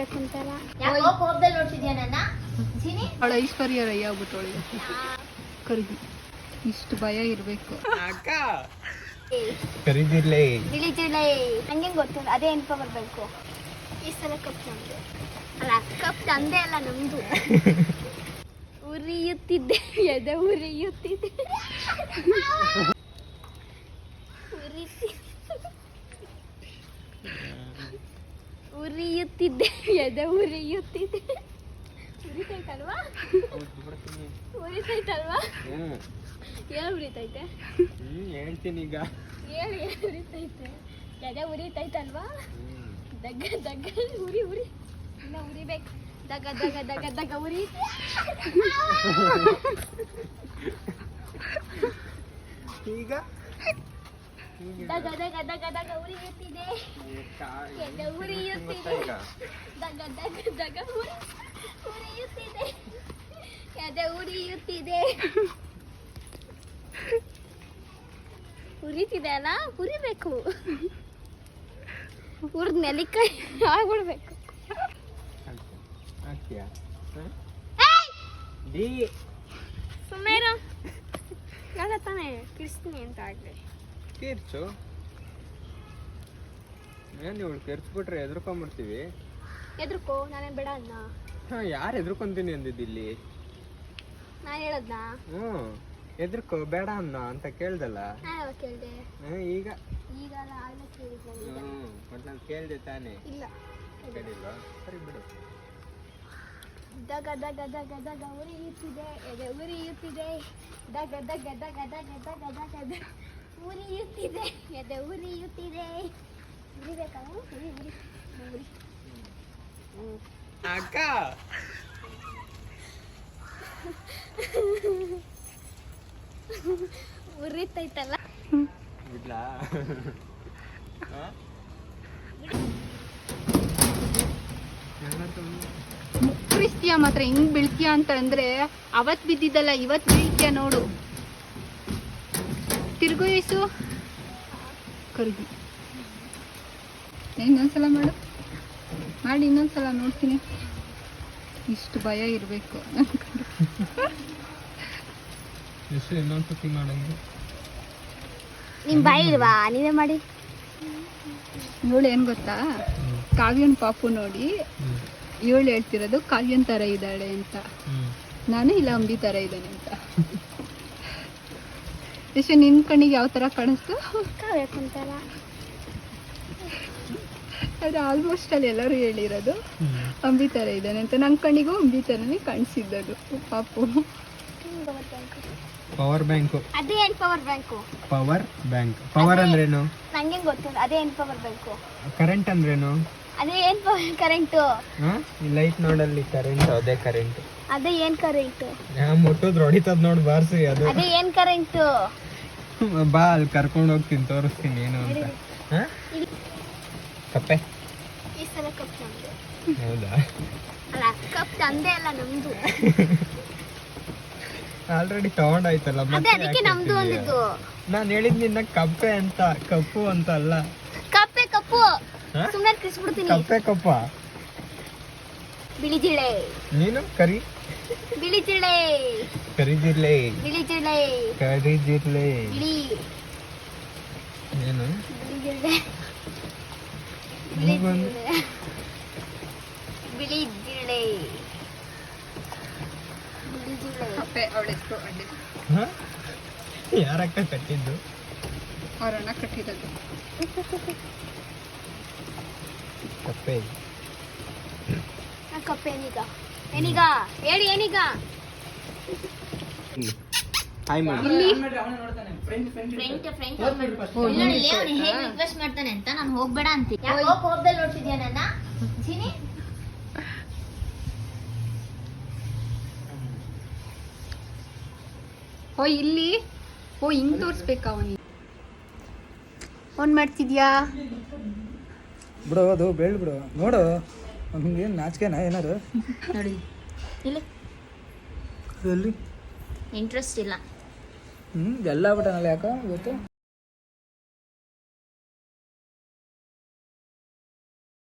ಅಂತಲ್ಲ ಯಾಕೋ ಕೋಪದಲ್ಲಿ ನೋಡ್ತಿದ್ಯಾ ನನ್ನ? ಅವಳು ಐಶ್ವರ್ಯ ರೈ ಆಗ್ಬಿಟ್ಟವಳು. ಕರಿದಿ. ಇಷ್ಟು ಭಯ ಇರಬೇಕು. ಅಕ್ಕ. ಕರೀದಿರ್ಲೇ. ಹಂಗೆ ಗೊತ್ತು? ಅದೇ ಎನ್ಪ ಬರ್ಬೇಕು? ಈ ಸಲ ಕಪ್ ನಮ್ದು ಅಲ್ಲ ಕಪ್ ತಂದೆ ಅಲ್ಲ ನಮ್ದು. ಉರಿಯುತ್ತಿದ್ದೆ. ಎದೆ ಉರಿಯುತ್ತಿದ್ದೆ. ಉರಿತಿ ಉರಿಯುತ್ತಿದ್ದೆ ಎದೆ ಉರಿಯುತ್ತಿದ್ದೆ ಉರಿತೈತಲ್ವಾ? ಉರಿತೈತಲ್ವಾ? ಏನು ಉರಿತೈತೆ? ಹೇಳ್ತೀನಿ ಈಗ. ಹೇಳಿ ಉರಿತೈತೆ? ಎದೆ ಉರಿತೈತಲ್ವಾ. ದಗ್ಗ ದಗ್ಗ ಉರಿ ಉರಿ. ಇನ್ನ ಉರಿಬೇಕು. ದಗ ದಗ ದಗ ದಗ ಉರಿ. ಈಗ? ದಗ ದಗ ದಗ ದಗ ಉರಿಯುತ್ತಿದೆ. ಎದೆ ಉರಿಯುತ್ತಿದೆ. ದಗ ದಗ ದಗ ಉರಿ ಉರಿಯುತ್ತಿದೆ. ಎದೆ ಉರಿಯುತ್ತಿದೆ. ಉರಿತಿದೆ ಅಲ್ಲ? ಉರಿಬೇಕು. ಉರಿದ ನೆಲಿಕಾಯಿ ಆಗ್ಬಿಡ್ಬೇಕು ಸುಮ್ಮನೆ ತಾನೇ ಕಿರ್ಸ್ತೀನಿ ಅಂತ ಆಗ್ಲಿ. ತೀರ್ಚು ಏನ್ ಇವಳು ಕೆರ್ಚ್ಬಿಟ್ರೆ ಎದ್ರುಕೊಂಬಿಡ್ತೀವಿ ಎದ್ರುಕೋ ನಾನೇನು ಬೇಡ ಅಣ್ಣ ಹಾ ಯಾರು ಎದ್ರುಕೊಂತೀನಿ ಅಂದಿದ್ದಿಲ್ಲಿ ನಾನು ಹೇಳದ್ನಾ ಹ್ಮ್ ಎದ್ರುಕೋ ಬೇಡ ಅನ್ನ ಅಂತ ಕೇಳ್ದಲ್ಲ ನಾನು ಕೇಳಿದೆ ಹ್ಮ್, ಈಗ ಈಗ ಆಗಲೇ ಕೇಳಿದ್ನ ಈಗ ಹ್ಮ್ ಮತ್ತೆ ನಾನು ಕೇಳ್ದೆ ತಾನೇ ಇಲ್ಲ ಕೇಳಿಲ್ವಾ ಸರಿ ಬಿಡು ದಗ ದಗ ದಗ ದಗ ಉರಿಯುತ್ತಿದೆ ಎದೆ ಉರಿಯುತ್ತಿದೆ ದಗ ದಗ ದಗ ದಗ ದಗ ದಗ ಉರಿಯುತ್ತಿದೆ. ಎದೆ ಉರಿಯುತ್ತಿದೆ. ಉರಿಬೇಕಲ್ಲ ಉರಿ ಉರಿ ಉರಿ. ಅಕ್ಕ. ಉರಿತೈತಲ್ಲ. ಬಿಡ್ಲಾ ಹಾ? ಮುಕ್ರಿಸ್ತೀಯ ಮಾತ್ರ ಹಿಂಗ್ ಬೀಳ್ತೀಯ ಅಂತ ಅಂದ್ರೆ ಅವತ್ ಬಿದ್ದಿದ್ದಲ್ಲ ಇವತ್ ಬೀಳ್ತೀಯ ನೋಡು. ತಿರ್ಗು ಇಸು ಕರುಗಿ ಇನ್ನೊಂದ್ಸಲ ಮಾಡು. ಮಾಡಿ ಇನ್ನೊಂದ್ಸಲ ನೋಡ್ತೀನಿ. ಇಷ್ಟು ಭಯ ಇರಬೇಕು. ಇನ್ನೊಂದ್ಸತಿ ಇನ್ನೊಂದು ಸತಿ ಮಾಡಂಗೆ ನಿಮ್ ಬಾಯಿ ಇಲ್ವಾ? ನೀವೇ ಮಾಡಿ. ಇವಳು ಏನ್ ಗೊತ್ತಾ? ಕಾವ್ಯನ್ ಪಾಪು ನೋಡಿ ಇವಳು ಹೇಳ್ತಿರೋದು ಕಾವ್ಯನ್ ತರ ಇದ್ದಾಳೆ ಅಂತ. ನಾನು ಇಲ್ಲ ಅಂಬಿ ತರ ಇದ್ದಾನೆ ಅಂತ. ಎಷ್ಟು ನಿನ್ ಕಣ್ಣಿಗೆ ಯಾವ ತರ ಕಾಣಿಸ್ತು? ಅದು ಆಲ್ಮೋಸ್ಟ್ ಅಲ್ಲಿ ಎಲ್ಲರೂ ಹೇಳಿರೋದು. ಅಂಬಿ ತರ ಇದ್ದಾನೆ ಅಂತ. ನನ್ ಕಣ್ಣಿಗೂ ಅಂಬಿ ತರನೇ ಕಾಣಿಸಿದ್ದದು. ಪಾಪು. ಪವರ್ ಬ್ಯಾಂಕ್ ಅದೇ ಏನ್ power bank power bank power ಅಂದ್ರೇನು? ನಂಗೆ ಗೊತ್ತಿಲ್ಲ. ಅದೇ ಏನ್ ಪವರ್ ಬ್ಯಾಂಕು ಕರೆಂಟ್ ಅಂದ್ರೇನು? ಅದೇ ಏನ್ ಕರೆಂಟ್? ಲೈಟ್ ನೋಡಲ್ಲಿ ಕರೆಂಟ್ ಅದೇ ಕರೆಂಟ್ ಅದೇ ಏನ್ ಕರೆಂಟು ಮುಟ್ಟುದ್ ಹೊಡಿತದ್ ನೋಡ್ ಬಾರ್ಸಿ ಅದು. ಅದೇ ಏನ್ ಕರೆಂಟು ಬಾ ಅಲ್ಲಿ ಕರ್ಕೊಂಡು ಹೋಗ್ತೀನಿ ತೋರಿಸ್ತೀನಿ ಏನು ಅಂತ? ಕಪ್ಪೆ? ಈ ಸಲ ಕಪ್ ನಮ್ದು. ಹೌದಾ? ಅಲ್ಲ ಕಪ್ ತಂದೆ ಅಲ್ಲ ನಮ್ದು. ಆಲ್ರೆಡಿ ತಗೊಂಡಾಯ್ತಲ್ಲ ಮತ್ತೆ ಅದಕ್ಕೆ ನಮ್ದು ಅಂದಿದ್ದು. ನಾನು ಹೇಳಿದ್ ನಿನ್ನ ಕಪ್ಪೆ ಅಂತ ಕಪ್ಪು ಅಂತ ಅಲ್ಲ. ಕಪ್ಪೆ ಕಪ್ಪು? ಸುಮ್ಮನೆ ಕಿಸ್ಬಿಡ್ತೀನಿ ಕಪ್ಪೆ ಕಪ್ಪ. ಬಿಳಿ ಜಿಳೆ. ನೀನು? ಕರಿ. ಬಿಳಿ ಜಿಳೆ. ಕರಿದಿರ್ಲೆ ಬಿಳಿ ಜಿಳೆ. ಬಿಳಿ. ಏನು ಬಿಳಿ ಬಿಳಿ ಕಪ್ಪೆ ಅವಳೆಷ್ಟು ಅಡ್ಡಿ? ಯಾರಕ್ಕ ಕಟ್ಟಿದ್ದು? ಅವರನ್ನ ಅಣ್ಣ ಕಟ್ಟಿರೋದು ಕಪ್ಪೆ ಆ ಕಪ್ಪೆ ಏನೀಗ ಏನೀಗ ಹೇಳಿ ಏನೀಗ? ಹಾಯ್ ಮಾಡಿ ಇಲ್ಲಿ? ಹೇಗೆ ರಿಕ್ವೆಸ್ಟ್ ಮಾಡ್ತಾನೆ ಅಂತ ನಾನು ಹೋಗ್ಬೇಡ ಅಂತೀನಿ. ಯಾಕೋ ಕೋಪದಲ್ಲಿ ನೋಡ್ತಿದ್ಯಾ ನನ್ನ? ಚಿನಿ ಓ ಇಲ್ಲಿ. ಓ ಹಿಂಗ್ ತೋರ್ಸ್ಬೇಕಾ ಅವನಿಗೆ? ಫೋನ್ ಮಾಡ್ತಿದ್ಯಾ? ಬಿಡು ಅದು ಬೆಳ್ ಬಿಡು. ನೋಡು ಏನು ನಾಚಿಕೆನಾ ಏನಾರು? ನೋಡಿ. ಇಲ್ಲಿ. ಎಲ್ಲಿ? ಇಂಟ್ರೆಸ್ಟ್ ಇಲ್ಲ. ಹ್ಞೂ ಎಲ್ಲ ಬಿಟ್ಟನಲ್ಲ ಯಾಕೆ ಇವತ್ತು